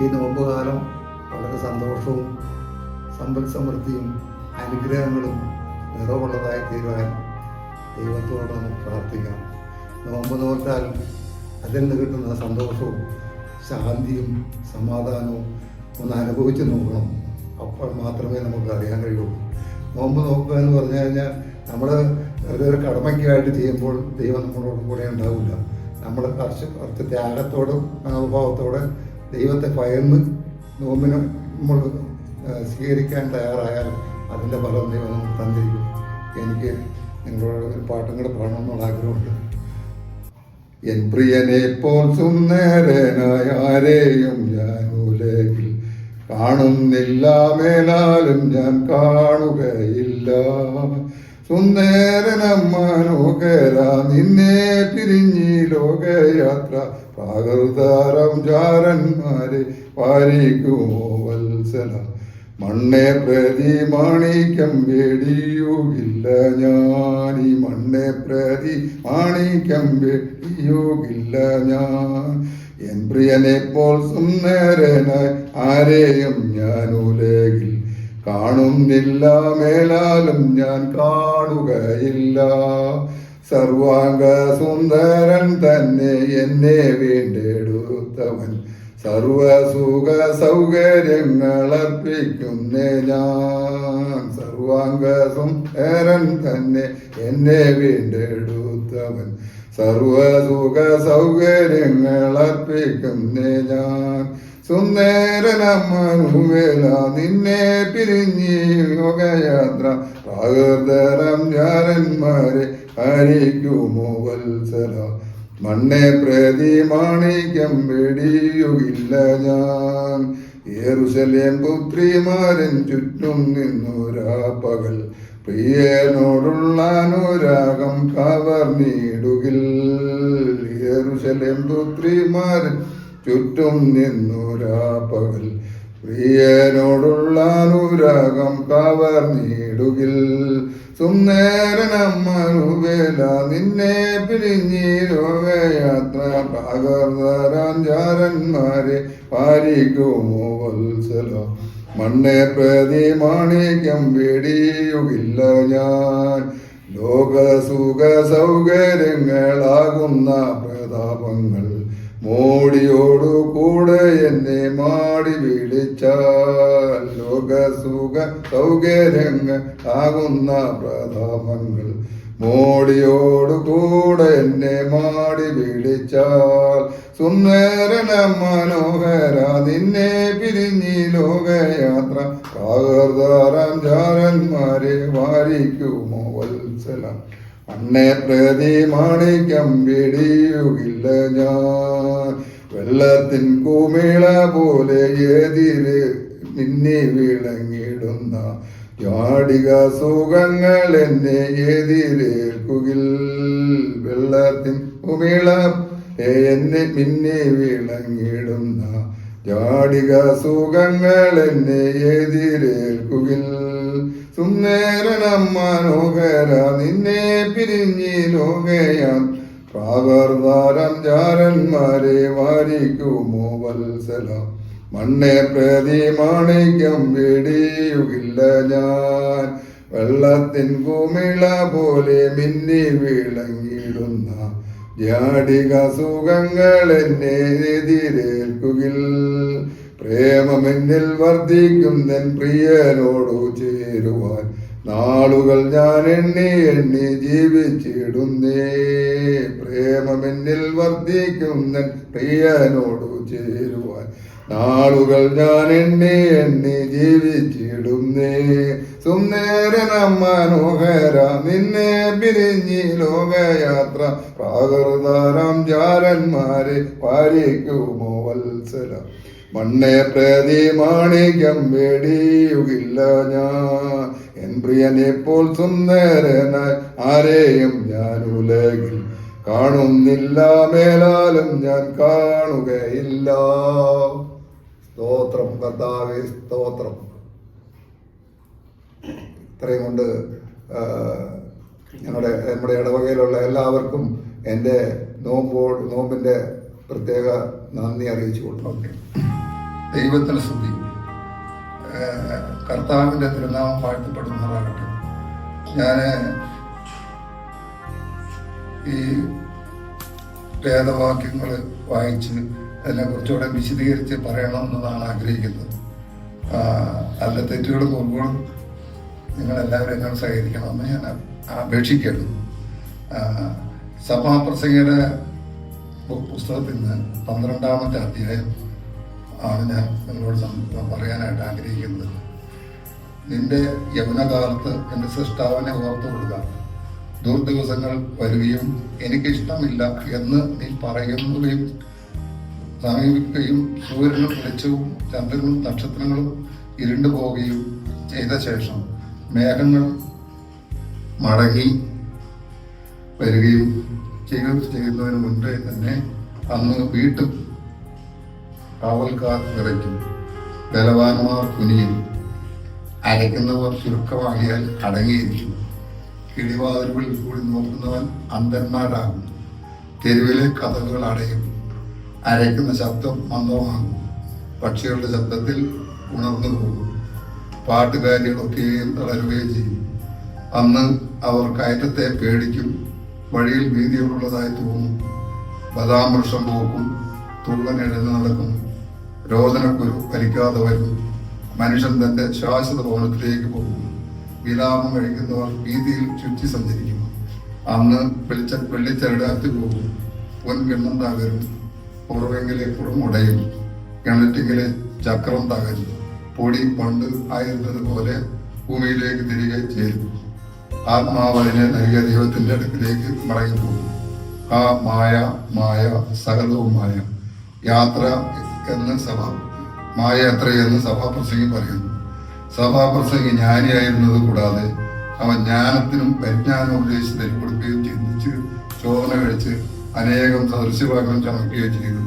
ഈ നോമ്പ് കാലം വളരെ സന്തോഷവും സമ്പൽ സമൃദ്ധിയും അനുഗ്രഹങ്ങളും നിറവുള്ളതായി തീരുവാൻ ദൈവത്തോട് നമുക്ക് പ്രാർത്ഥിക്കാം. നോമ്പ് നോറ്റാൽ അതിൽ നിന്ന് കിട്ടുന്ന സന്തോഷവും ശാന്തിയും സമാധാനവും ഒന്ന് അനുഭവിച്ച് നോക്കണം. അപ്പോൾ മാത്രമേ നമുക്ക് അറിയാൻ കഴിയുള്ളൂ നോമ്പ് നോക്കുക എന്ന് പറഞ്ഞു കഴിഞ്ഞാൽ നമ്മൾ വെറുതെ ഒരു കടമയ്ക്കായിട്ട് ചെയ്യുമ്പോൾ ദൈവം നമ്മളോട് കൂടെ ഉണ്ടാവില്ല. നമ്മൾ കർഷ കുറച്ച് ത്യാഗത്തോടും മനോഭാവത്തോടെ ദൈവത്തെ ഭയന്ന് നോമ്പിന് നമ്മൾ സ്വീകരിക്കാൻ തയ്യാറായാൽ അതിന്റെ ഫലം ദൈവം നമുക്ക് തന്നിരിക്കും. എനിക്ക് നിങ്ങളോട് ഒരു പാട്ടും കൂടെ പാടണമെന്നുള്ള ആഗ്രഹമുണ്ട്. എൻ പ്രിയനെ പോൽ സുന്ദരനായ ആരെയും ഞാൻ ഉലകിൽ കാണുന്നില്ല മേലാലും ഞാൻ കാണുകയില്ല. സുന്ദരനമ്മ സുന്ദരനമ്മനോകര നിന്നെ പിരിഞ്ഞി ലോകയാത്ര പ്രാകൃതാരം ചാരന്മാരെ പാലിക്കുമോ വത്സല. മണ്ണെ പ്രതി മാണിക്യം വേടിയുകില്ല ഞാനി മണ്ണേ പ്രതി മാണിക്യം വേടിയുകില്ല ഞാൻ. എൻ പ്രിയനെ പോൽ സുന്ദരനായി ആരെയും ഞാൻ ഉലകിൽ കാണുന്നില്ല മേലാലും ഞാൻ കാണുകയില്ല. സർവാംഗ സുന്ദരൻ തന്നെ എന്നെ വീണ്ടെടുത്തവൻ. സർവസുഖ സൗകര്യങ്ങൾ അർപ്പിക്കുന്നേ ഞാൻ. സർവാംഗ സുന്ദരൻ തന്നെ എന്നെ വീണ്ടെടുത്തവൻ. സർവസുഖ സൗകര്യങ്ങൾ അർപ്പിക്കുന്നേ ഞാൻ. സുന്ദരനമ്മനുവേല നിന്നെ പിരിഞ്ഞി യോഗയാത്ര പ്രാകൃതരം ജാരന്മാരെ ഹരിക്കുമോ വത്സല. മണ്ണെ പ്രതി മാണിക്യം വെടിയുകില്ല ഞാൻ. ഏറുശലേം പുത്രിമാരൻ ചുറ്റും നിന്നൊരാ പകൽ പ്രിയനോടുള്ള അനുരാഗം കവർന്നിടുകിൽ ഏറുശലേം പുത്രിമാരൻ ചുറ്റും നിന്നൊരാ പകൽ പ്രിയനോടുള്ള അനുരാഗം കവർന്നിടുകിൽ സുന്ദരനമ്മനുവേല നിന്നെ പിരിഞ്ഞി രോഗയാത്ര പാകർദരാഞ്ചാരന്മാരെ പാലിക്കുമോ വത്സലോ? മണ്ണെ പ്രതി മാണിക്യം വെടിയുകില്ല ഞാൻ. ലോകസുഖ സൗകര്യങ്ങളാകുന്ന പ്രതാപങ്ങൾ മോടിയോടു കൂടെ എന്നെ മാടി വിളിച്ചാൽ ലോകസുഖ സൗകര്യങ്ങൾ ആകുന്ന പ്രതാപങ്ങൾ മോടിയോടു കൂടെ എന്നെ മാടി വിളിച്ചാൽ സുന്ദരന മനോഹര നിന്നെ പിരിഞ്ഞി ലോകയാത്ര പകർദാരം ജാരന്മാരെ വാരിക്കുമോ വത്സലം. അണ്ണെ പ്രതി മാണിക്യം വിടിയുകില്ല ഞാൻ. വെള്ളത്തിൻ കുമിള പോലെ എതിര് നിന്നെ വിളങ്ങിടുന്ന ജാടിക സുഖങ്ങൾ എന്നെ എതിരേൽക്കുകിൽ. വെള്ളത്തിൻ കുമിള എന്നെ പിന്നെ വിളങ്ങിടുന്ന ജാടിക സുഖങ്ങൾ എന്നെ എതിരേൽക്കുകിൽ. സുന്ദരനം മനോഹര നിന്നെ പിരിഞ്ഞി ലോകയാൻ. പ്രാകർദാരം ജാരന്മാരെ വാരിക്കുമോ വത്സല. മണ്ണെ പ്രതി മാണിക്യം വെടിയുകില്ല ഞാൻ. വെള്ളത്തിൻ കുമിള പോലെ മിന്നി വിളങ്ങിടുന്ന ജാടിക സുഖങ്ങൾ എന്നെ എതിരേൽക്കുകിൽ. പ്രേമമെന്നിൽ വർദ്ധിക്കുന്നൻ പ്രിയനോടു ചേരുവാൻ നാളുകൾ ഞാൻ എണ്ണി എണ്ണി ജീവിച്ചിടുന്നേ. പ്രേമമെന്നിൽ വർദ്ധിക്കുന്ന പ്രിയനോടു ചേരുവാൻ നാളുകൾ ഞാൻ എണ്ണി എണ്ണി ജീവിച്ചിടുന്നേ. സുന്ദരനം മനോഹര നിന്നെ പിരിഞ്ഞി ലോകയാത്ര. പ്രാകൃതാരം ജാരന്മാരെ പാലിക്കുമോ വത്സല മണ്ണെ പ്രതി മാണിക്യം വെടിയുകില്ല ഞാൻ. എൻ പ്രിയനെ പോൽ സുന്ദരനായി ആരെയും ഞാൻ ഉലകിൽ കാണുന്നില്ല. മേലാലും ഞാൻ കാണുകയില്ല. സ്തോത്രം കർത്താവി സ്തോത്രം. ഇത്രയും കൊണ്ട് ഞങ്ങളുടെ നമ്മുടെ ഇടവകയിലുള്ള എല്ലാവർക്കും എന്റെ നോമ്പോ നോമ്പിന്റെ പ്രത്യേക നന്ദി അറിയിച്ചു കൊടുക്കുന്നു ദൈവത്തിന് സ്തുതി. കർത്താവിന്റെ തിരുനാമം വാഴ്ത്തപ്പെടുന്നതാകട്ടെ. ഞാൻ ഈ വേദവാക്യങ്ങൾ വായിച്ച് അതിനെ കുറച്ചുകൂടെ വിശദീകരിച്ച് പറയണമെന്നതാണ് ആഗ്രഹിക്കുന്നത്. അല്ല തെറ്റുകളും കുറവുകളും നിങ്ങളെല്ലാവരും എന്നോട് സഹകരിക്കണമെന്ന് ഞാൻ അപേക്ഷിക്കുന്നു. സഭാപ്രസംഗയുടെ പുസ്തകത്തിൽ നിന്ന് പന്ത്രണ്ടാമത്തെ അധ്യായം ആണ് ഞാൻ നിങ്ങളോട് പറയാനായിട്ട് ആഗ്രഹിക്കുന്നത്. നിന്റെ യൗവനകാലത്ത് എന്റെ സൃഷ്ടാവിനെ ഓർത്തു കൊടുക്കുക ദുർദിവസങ്ങൾ വരികയും എനിക്കിഷ്ടമില്ല എന്ന് നീ പറയുകയും സമീപിക്കുകയും സൂര്യനും വെളിച്ചവും ചന്ദ്രനും നക്ഷത്രങ്ങളും ഇരുണ്ടു പോവുകയും ചെയ്ത ശേഷം മേഘങ്ങൾ മടങ്ങി വരികയും ചെയ്യുന്നതിന് മുൻപേ തന്നെ അന്ന് വീട്ടും കാവൽക്കാർ നിറയ്ക്കും. ബലവാന്മാർ കുനിയും. അരയ്ക്കുന്നവർ ചുരുക്കമാകിയാൽ അടങ്ങിയിരിക്കും. കിളിവാതിലുകളിൽ കൂടി നോക്കുന്നവൻ അന്ധന്മാരാകും. തെരുവിലെ കഥകൾ അടയും. അരയ്ക്കുന്ന ശബ്ദം മന്ദമാകും. പക്ഷികളുടെ ശബ്ദത്തിൽ ഉണർന്നു പോകും. പാട്ടുകാരികളൊക്കെയും തളരുകയും ചെയ്യും. അന്ന് അവർ കയറ്റത്തെ പേടിക്കും. വഴിയിൽ വീതികളുള്ളതായി തോന്നും. ബദാം വൃക്ഷം പോക്കും. തുള്ളൻ എഴുതി രോദനക്കുരു ഭരിക്കാതെ വരുന്നു. മനുഷ്യൻ തന്റെ ശാശ്വത ഭവനത്തിലേക്ക് പോകുന്നു. വിലാപം കഴിക്കുന്നവർ വീതിയിൽ ചുറ്റി സഞ്ചരിക്കുന്നു. അന്ന് വെളിച്ച വെള്ളിച്ചരടാത്ത് പോകും പൊൻ പൊൻകിണ്ണം തകരും പുറവെങ്കിലെ പുറമുടയും കിണറ്റിങ്കിലെ ചക്രം തകരും പൊടി പണ്ട് ആയിരുന്നത് പോലെ ഭൂമിയിലേക്ക് തിരികെ ചേരും ആത്മാവതിനെ നൽകിയ ദൈവത്തിന്റെ അടുക്കിലേക്ക് മടങ്ങിപ്പോകും ആ മായ മായ സകലവും മായ. യാത്ര എന്ന് സഭ മായ യാത്ര എന്ന് സഭാപ്രസംഗി പറയുന്നു. സഭാപ്രസംഗി ജ്ഞാനിയായിരുന്നത് കൂടാതെ അവൻ ജ്ഞാനത്തിനും പരിജ്ഞാനം ഉപദേശിച്ച് തെരുപ്പെടുക്കുകയും ചിന്തിച്ച് ചോദന കഴിച്ച് അനേകം സദൃശ്യവാക്യം ചമക്കുകയും ചെയ്തു.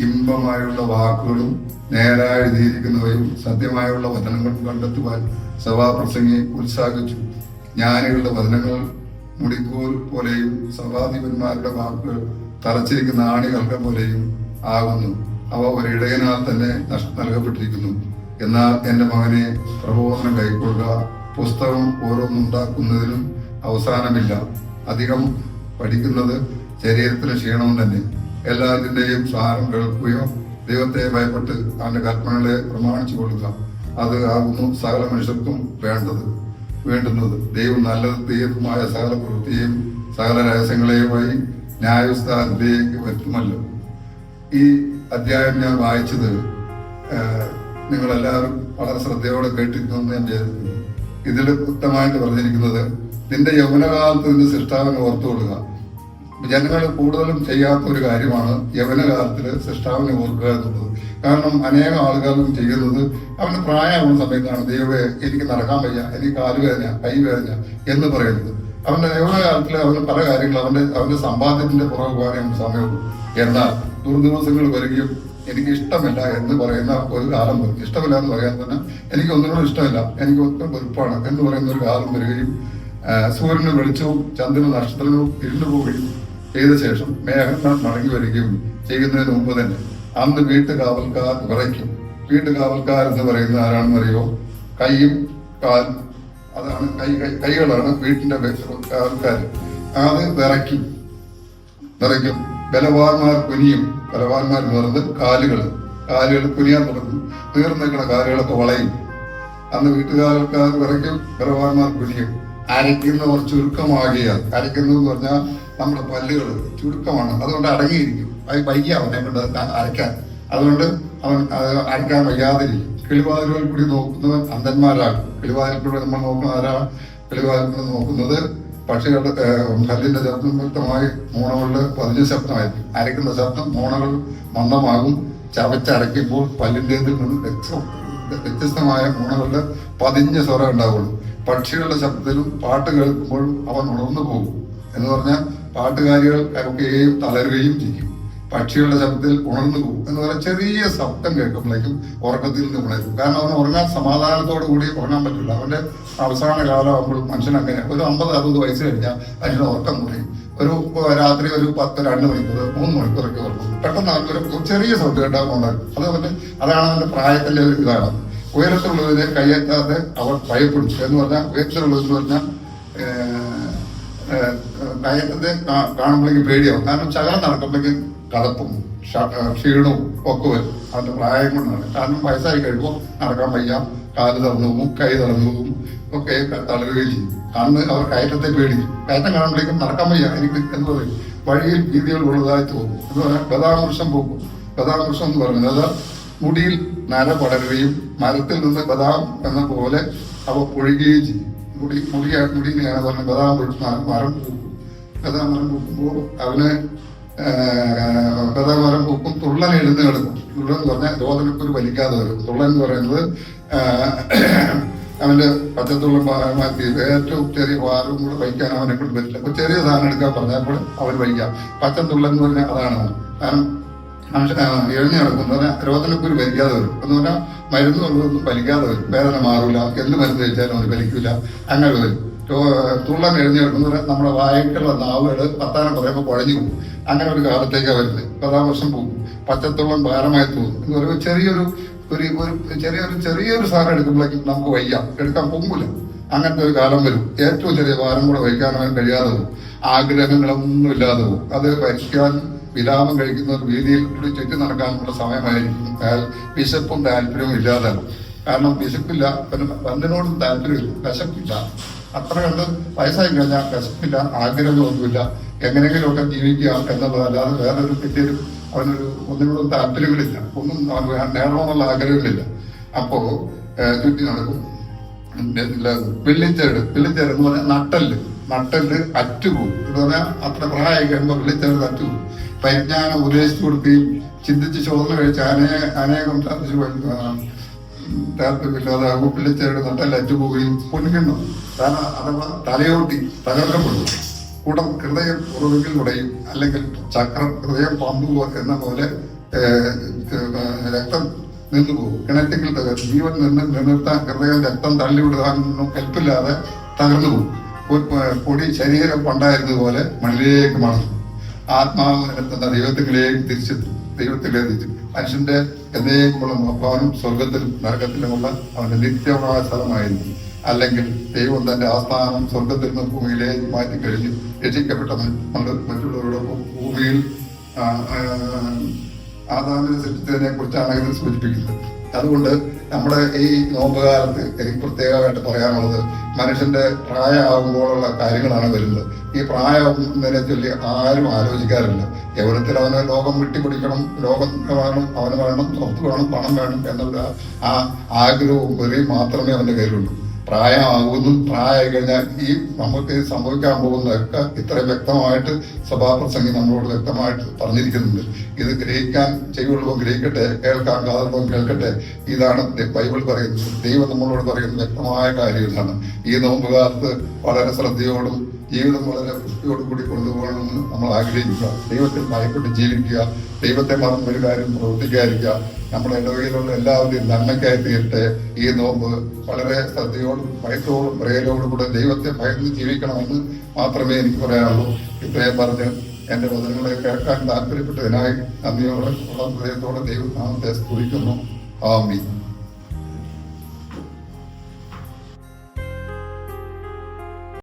ഇമ്പമായുള്ള വാക്കുകളും നേരായി എഴുതിയിരിക്കുന്നവയും സത്യമായുള്ള വചനങ്ങളും കണ്ടെത്തുവാൻ സഭാപ്രസംഗി ഉത്സാഹിച്ചു. ജ്ഞാനികളുടെ വചനങ്ങൾ മുടിക്കോൽ പോലെയും സഭാധിപന്മാരുടെ വാക്കുകൾ തറച്ചിരിക്കുന്ന ആണികൾക്ക് പോലെയും ആകുന്നു. അവ ഒരിടയനാൽ തന്നെ നൽകപ്പെട്ടിരിക്കുന്നു. എന്നാൽ എന്റെ മകനെ പ്രബോധനം കൈക്കൊള്ളുക പുസ്തകം ഓരോന്നുണ്ടാക്കുന്നതിനും അവസാനമില്ല. അധികം പഠിക്കുന്നത് ശരീരത്തിന് ക്ഷീണം തന്നെ. എല്ലാത്തിന്റെയും സാരം കേൾക്കുകയോ ദൈവത്തെ ഭയപ്പെട്ട് അവന്റെ കൽപ്പനകളെ പ്രമാണിച്ചു കൊള്ളുക. അത് ആകുന്നു സകല മനുഷ്യർക്കും വേണ്ടത്. വേണ്ടുന്നത് ദൈവം നല്ലത് തീയതുമായ സകല പ്രവൃത്തിയെയും സകല രഹസ്യങ്ങളെയുമായി ന്യായവിസ്ഥാനത്തിലേക്ക് വരുത്തുമല്ലോ. ഈ അധ്യായം ഞാൻ വായിച്ചത് നിങ്ങളെല്ലാവരും വളരെ ശ്രദ്ധയോടെ കേട്ടിരിക്കുമെന്ന് ഞാൻ ഇതിൽ വ്യക്തമായിട്ട് പറഞ്ഞിരിക്കുന്നത് നിന്റെ യൗവനകാലത്ത് നിന്റെ സൃഷ്ടാവിനെ ഓർത്തുകൊള്ളുക. ജനങ്ങൾ കൂടുതലും ചെയ്യാത്ത ഒരു കാര്യമാണ് യവനകാലത്തിൽ സൃഷ്ടാവിനെ ഓർക്കുക എന്നുള്ളത്. കാരണം അനേകം ആളുകളും ചെയ്യുന്നത് അവന് പ്രായമാകുന്ന സമയത്താണ്. ദൈവമേ എനിക്ക് നടക്കാൻ വയ്യ. എനിക്ക് കാലുവേദന കൈവേദന എന്ന് പറയുന്നത്. അവന്റെ യൗവനകാലത്തിൽ അവന് പല കാര്യങ്ങളും അവന്റെ അവന്റെ സമ്പാദ്യത്തിന്റെ പുറകെ പോകാനേ സമയമുള്ളൂ. എന്നാൽ ദുർദിവസങ്ങൾ വരികയും എനിക്ക് ഇഷ്ടമില്ല എന്ന് പറയുന്ന ഒരു കാലം വരും. ഇഷ്ടമില്ല എന്ന് പറയാൻ തന്നെ എനിക്ക് ഒന്നിനോട് ഇഷ്ടമില്ല. എനിക്ക് ഒത്തിരി വെറുപ്പാണ് എന്ന് പറയുന്ന ഒരു കാലം വരികയും സൂര്യന് വെളിച്ചവും ചന്ദ്രന് നക്ഷത്രങ്ങളും ഇരുണ്ടു പോവുകയും ചെയ്ത ശേഷം മേഘങ്ങൾ മടങ്ങി വരികയും ചെയ്യുന്നതിന് മുമ്പ് തന്നെ അന്ന് വീട്ടുകാവൽക്കാർ വിറയ്ക്കും. വീട്ടുകാവൽക്കാർ എന്ന് പറയുന്ന ആരാണെന്ന് അറിയോ കൈയും കാൽ അതാണ് കൈ- കൈകളാണ് വീട്ടിന്റെ ആൾക്കാർ അത് വിറയ്ക്കും. വിറയ്ക്കും. ബലവാന്മാർ കുനിയും ബലവാന്മാർ എന്ന് പറയുന്നത് കാലുകൾ കാലുകൾ കുനിയാൻ തുടങ്ങും. നീർന്നു നിൽക്കുന്ന കാലുകളൊക്കെ വളയും. അന്ന് വീട്ടുകാർക്കാർ വിറയ്ക്കും ബലവാന്മാർ കുനിയും. അരയ്ക്കുന്നവർ ചുരുക്കമാകിയാൽ അരയ്ക്കുന്നതെന്ന് പറഞ്ഞാൽ നമ്മുടെ പല്ലുകൾ ചുരുക്കമാണ്. അതുകൊണ്ട് അടങ്ങിയിരിക്കും. അത് വയ്യ അവനെ കൊണ്ട് അരയ്ക്കാൻ. അതുകൊണ്ട് അവൻ അരയ്ക്കാൻ വയ്യാതിരിക്കും. കിളിവാതിലുകൾ കൂടി നോക്കുന്നവൻ അന്ധന്മാരാകും. കിളിവാതിൽ കൂടി നമ്മൾ നോക്കുന്ന ആരാ കിളിവാതിൽ നോക്കുന്നത് പക്ഷികളുടെ കല്ലിന്റെ വ്യക്തമായി മോണകളുടെ പതിഞ്ഞ ശബ്ദമായിരിക്കും. അരയ്ക്കുന്ന ശബ്ദം മോണകൾ മന്ദമാകും. ചവച്ചടയ്ക്കുമ്പോൾ പല്ലിന്റെതിൽ നിന്ന് വ്യത്യസ്തമായ മോണകളുടെ പതിഞ്ഞ സ്വരം ഉണ്ടാവുള്ളൂ. പക്ഷികളുടെ ശബ്ദത്തിലും പാട്ട് കേൾക്കുമ്പോഴും അവൻ ഉണർന്നു പോകും. എന്ന് പറഞ്ഞാൽ പാട്ടുകാരികൾ കരക്കുകയും തളരുകയും ചെയ്യും. പക്ഷികളുടെ ശബ്ദത്തിൽ ഉണർന്നു പോകും എന്ന് പറഞ്ഞാൽ ചെറിയ ശബ്ദം കേൾക്കുമ്പോഴേക്കും ഉറക്കത്തിൽ നിന്ന് ഉണരും. കാരണം അവന് ഉറങ്ങാൻ സമാധാനത്തോടു കൂടി ഉറങ്ങാൻ പറ്റില്ല. അവന്റെ അവസാന കാലമാകുമ്പോൾ മനുഷ്യൻ അങ്ങനെ. ഒരു അമ്പത് അറുപത് വയസ്സ് കഴിഞ്ഞാൽ അതിന് ഉറക്കം കുറയും. ഒരു രാത്രി ഒരു പത്ത് രണ്ട് മണിക്കൂർ മൂന്ന് മണിക്കൂറൊക്കെ ഉറങ്ങും. പെട്ടെന്ന് ഒരു ചെറിയ ശബ്ദം കേട്ടാൽ ഉണ്ടാകും അത് അവന്റെ അതാണ് അവന്റെ പ്രായത്തിന്റെ ഒരു ഇതാണ്. ഉയരത്തിലുള്ളതിനെ കയ്യെത്താതെ അവർ ഭയപ്പെടും എന്ന് പറഞ്ഞാൽ ഉയരത്തിലുള്ളതെന്ന് പറഞ്ഞാൽ കയ്യത്തെ കാണുമ്പോഴേക്കും പേടിയാവും. കാരണം ശകലം നടക്കുമ്പോഴേക്കും കടപ്പും ക്ഷീണവും ഒക്കെ വരും. അതിന്റെ പ്രായം കൊണ്ടാണ്. കാരണം വയസ്സായി കഴിയുമ്പോൾ നടക്കാൻ വയ്യ കാൽ തളർന്നു പോകും കൈ തളർന്നു പോകും ഒക്കെ തളരുകയും ചെയ്യും. കണ്ണ് അവർ കയറ്റത്തെ പേടിക്കും. കയറ്റം കാണുമ്പോഴേക്കും നടക്കാൻ വയ്യ എനിക്ക് എന്ന് പറയും. വഴിയിൽ രീതികൾ ഉള്ളതായി തോന്നും. എന്ന് പറഞ്ഞാൽ ബദാമൃഷം പോകും. ബദാമൃഷം എന്ന് പറയുന്നത് മുടിയിൽ നര പടരുകയും മരത്തിൽ നിന്ന് ബദാം എന്ന പോലെ അവ പൊഴുകുകയും ചെയ്യും. മുടി മുടി മുടിയാണ് പറഞ്ഞത്. ബദാം പൊഴുത്ത മരം പൂക്കും. ബദാം മരം പൂക്കുമ്പോൾ അവന് ആഹ്, ഉപ്പും തുള്ളൻ എഴുന്ന് കിടക്കും. തുള്ളൻ എന്ന് പറഞ്ഞാൽ രോദനക്കൊരു വലിക്കാതെ വരും. തുള്ളൻ എന്ന് പറയുന്നത് അവന്റെ പച്ചത്തുള്ളം മാറ്റി ഏറ്റവും ചെറിയ ഭാരവും കൂടെ വഹിക്കാൻ അവനെ കൊണ്ട് പറ്റില്ല. അപ്പൊ ചെറിയ സാധനം എടുക്കാൻ പറഞ്ഞപ്പോൾ അവൻ വഹിക്കാം. പച്ചത്തുള്ളൻ എന്ന് പറഞ്ഞാൽ അതാണ്. കാരണം എഴുതി നടക്കുന്നത് രോദനക്കുരു വലിക്കാതെ വരും. എന്ന് പറഞ്ഞാൽ മരുന്ന് ഉള്ളതൊന്നും വലിക്കാതെ വരും. വേദന മാറൂല. എന്ത് മരുന്ന് കഴിച്ചാലും അവന് വലിക്കില്ല അങ്ങനെ വരും. തുള്ളൻ എഴുതി എടുക്കുന്നത് നമ്മുടെ വായക്കുള്ള നാവുകൾ പത്താനം പറയുമ്പോൾ കുഴഞ്ഞു പോകും. അങ്ങനെ ഒരു കാലത്തേക്കാണ് വരുന്നത്. വർഷം പോകും. പച്ചത്തുള്ളം ഭാരമായി തോന്നും. എന്ന് പറയുമ്പോൾ ചെറിയൊരു ഒരു ഒരു ചെറിയൊരു ചെറിയൊരു സാധനം എടുക്കുമ്പോഴേക്കും നമുക്ക് വയ്യ. എടുക്കാൻ പൊങ്ങില്ല അങ്ങനത്തെ ഒരു കാലം വരും. ഏറ്റവും ചെറിയ ഭാരം കൂടെ വഹിക്കാനും കഴിയാതെ പോകും. ആഗ്രഹങ്ങളൊന്നും ഇല്ലാതെ പോകും. അത് ഭരിക്കാൻ വിലാപം കഴിക്കുന്ന ഒരു രീതിയിൽ കൂടി ചുറ്റി നടക്കാനുള്ള സമയമായിരിക്കും. വിശപ്പും താല്പര്യവും ഇല്ലാതെ കാരണം വിശപ്പില്ല. പന്തിനോടും താല്പര്യമില്ല. വിശപ്പില്ല. അത്ര കണ്ട് വയസ്സായി കഴിഞ്ഞാൽ വിശപ്പില്ല ആഗ്രഹമൊന്നുമില്ല. എങ്ങനെയെങ്കിലുമൊക്കെ ജീവിക്കുക എന്നുള്ളതല്ലാതെ വേറൊരു പിന്നീട് അവനൊരു ഒന്നിനോടും താല്പര്യങ്ങളില്ല. ഒന്നും അവൻ നേടണമെന്നുള്ള ആഗ്രഹങ്ങളില്ല. അപ്പോ ചുറ്റി നടക്കും. വെള്ളിച്ചേട്. വെള്ളിച്ചേട് എന്ന് പറഞ്ഞാൽ നട്ടൽ നട്ടൽ അറ്റുപോകും. എന്ന് പറഞ്ഞാൽ അത്ര പ്രായമായി കഴിയുമ്പോൾ വെള്ളിച്ചേട് അറ്റുപോകും. പരിജ്ഞാനം ഉപദേശിച്ചു കൊടുക്കുകയും ചിന്തിച്ച് ചോദന കഴിച്ച് അനേ അനേകം താല്പര്യമില്ലാതെ വെള്ളിച്ചേട് നട്ടൽ അറ്റുപോവുകയും പൊന്നിക്കുന്നു തല അഥവാ തലയോട്ടി തകർക്കപ്പെടും കൂടം ഹൃദയം ഉറവിൽ ഉടയും അല്ലെങ്കിൽ ചക്രം ഹൃദയം പമ്പ് പോ- എന്ന പോലെ രക്തം നിന്നു പോകും. തകർന്നു തകർ ജീവൻ നിന്ന് നിലനിർത്താൻ ഹൃദയം രക്തം തള്ളിവിടാനൊന്നും കൽപ്പില്ലാതെ തകർന്നു പോകും. പൊടി ശരീരം പണ്ടായിരുന്നതുപോലെ മണ്ണിലേക്ക് മണന്നു ആത്മാവ് നിലത്തുന്ന ദൈവത്തിലേക്ക് തിരിച്ചെത്തും ദൈവത്തിലേക്ക് തിരിച്ചു. മനുഷ്യന്റെ എന്നേക്കുമുള്ള മഹാഭാവനും സ്വർഗത്തിലും നരകത്തിലുമുള്ള അവന്റെ നിത്യമായ സ്ഥലമായിരുന്നു അല്ലെങ്കിൽ ദൈവം തന്റെ ആസ്ഥാനം സ്വർഗത്തിൽ നിന്ന് ഭൂമിയിലേക്ക് മാറ്റി കഴിഞ്ഞു രക്ഷിക്കപ്പെട്ടത് നമ്മൾ മറ്റുള്ളവരോടൊപ്പം ഭൂമിയിൽ ആദാമിനെ സൃഷ്ടിച്ചതിനെ കുറിച്ചാണ് ഇത് സൂചിപ്പിക്കുന്നത്. അതുകൊണ്ട് നമ്മുടെ ഈ നോമ്പുകാലത്ത് എനിക്ക് പ്രത്യേകമായിട്ട് പറയാനുള്ളത് മനുഷ്യന്റെ പ്രായമാകുമ്പോഴുള്ള കാര്യങ്ങളാണ് വരുന്നത്. ഈ പ്രായമാകുന്നതിനെ ചൊല്ലി ആരും ആലോചിക്കാറില്ല. യൗവനത്തിൽ അവന് ലോകം വെട്ടിപ്പിടിക്കണം ലോകം വേണം അവന് വേണം സ്വത്ത് വേണം പണം വേണം എന്നുള്ള ആ ആഗ്രഹവും വെറിയും മാത്രമേ അവന്റെ കയ്യിലുള്ളൂ. പ്രായമാകുന്നു. പ്രായമായി കഴിഞ്ഞാൽ ഈ നമുക്ക് സംഭവിക്കാൻ പോകുന്നതൊക്കെ ഇത്ര വ്യക്തമായിട്ട് സഭാപ്രസംഗി നമ്മളോട് വ്യക്തമായിട്ട് പറഞ്ഞിരിക്കുന്നുണ്ട്. ഇത് ഗ്രഹിക്കാൻ ചെയ്യുള്ളൂ ഗ്രഹിക്കട്ടെ കേൾക്കാൻ കാതുള്ളൂ കേൾക്കട്ടെ. ഇതാണ് ബൈബിൾ പറയുന്നത്. ദൈവം നമ്മളോട് പറയുന്ന വ്യക്തമായ കാര്യങ്ങളാണ് ഈ നോമ്പുകാലത്ത് വളരെ ശ്രദ്ധയോടും ജീവിതം വളരെ വൃത്തിയോടും കൂടി കൊണ്ടുപോകണമെന്ന് നമ്മൾ ആഗ്രഹിക്കുക. ദൈവത്തിൽ ഭയപ്പെട്ട് ജീവിക്കുക. ദൈവത്തെ മറന്ന് ഒരു കാര്യം പ്രവർത്തിക്കാതിരിക്കുക. നമ്മുടെ ഇടവകയിലുള്ള എല്ലാവരുടെയും നന്മയ്ക്കായി തീരട്ടെ. ഈ നോമ്പ് വളരെ ശ്രദ്ധയോടും ഭയത്തോടും ഭയത്തോടും പ്രേരോടും കൂടെ ദൈവത്തെ ഭയന്ന് ജീവിക്കണമെന്ന് മാത്രമേ എനിക്ക് പറയാനുള്ളൂ. ഇത്രയും പറഞ്ഞ് എന്റെ വചനങ്ങളെ കേൾക്കാൻ താല്പര്യപ്പെട്ടതിനായി നന്ദിയോടെ ഉള്ള ഹൃദയത്തോടെ ദൈവനാമത്തെ സ്തുതിക്കുന്നു. ആമീൻ.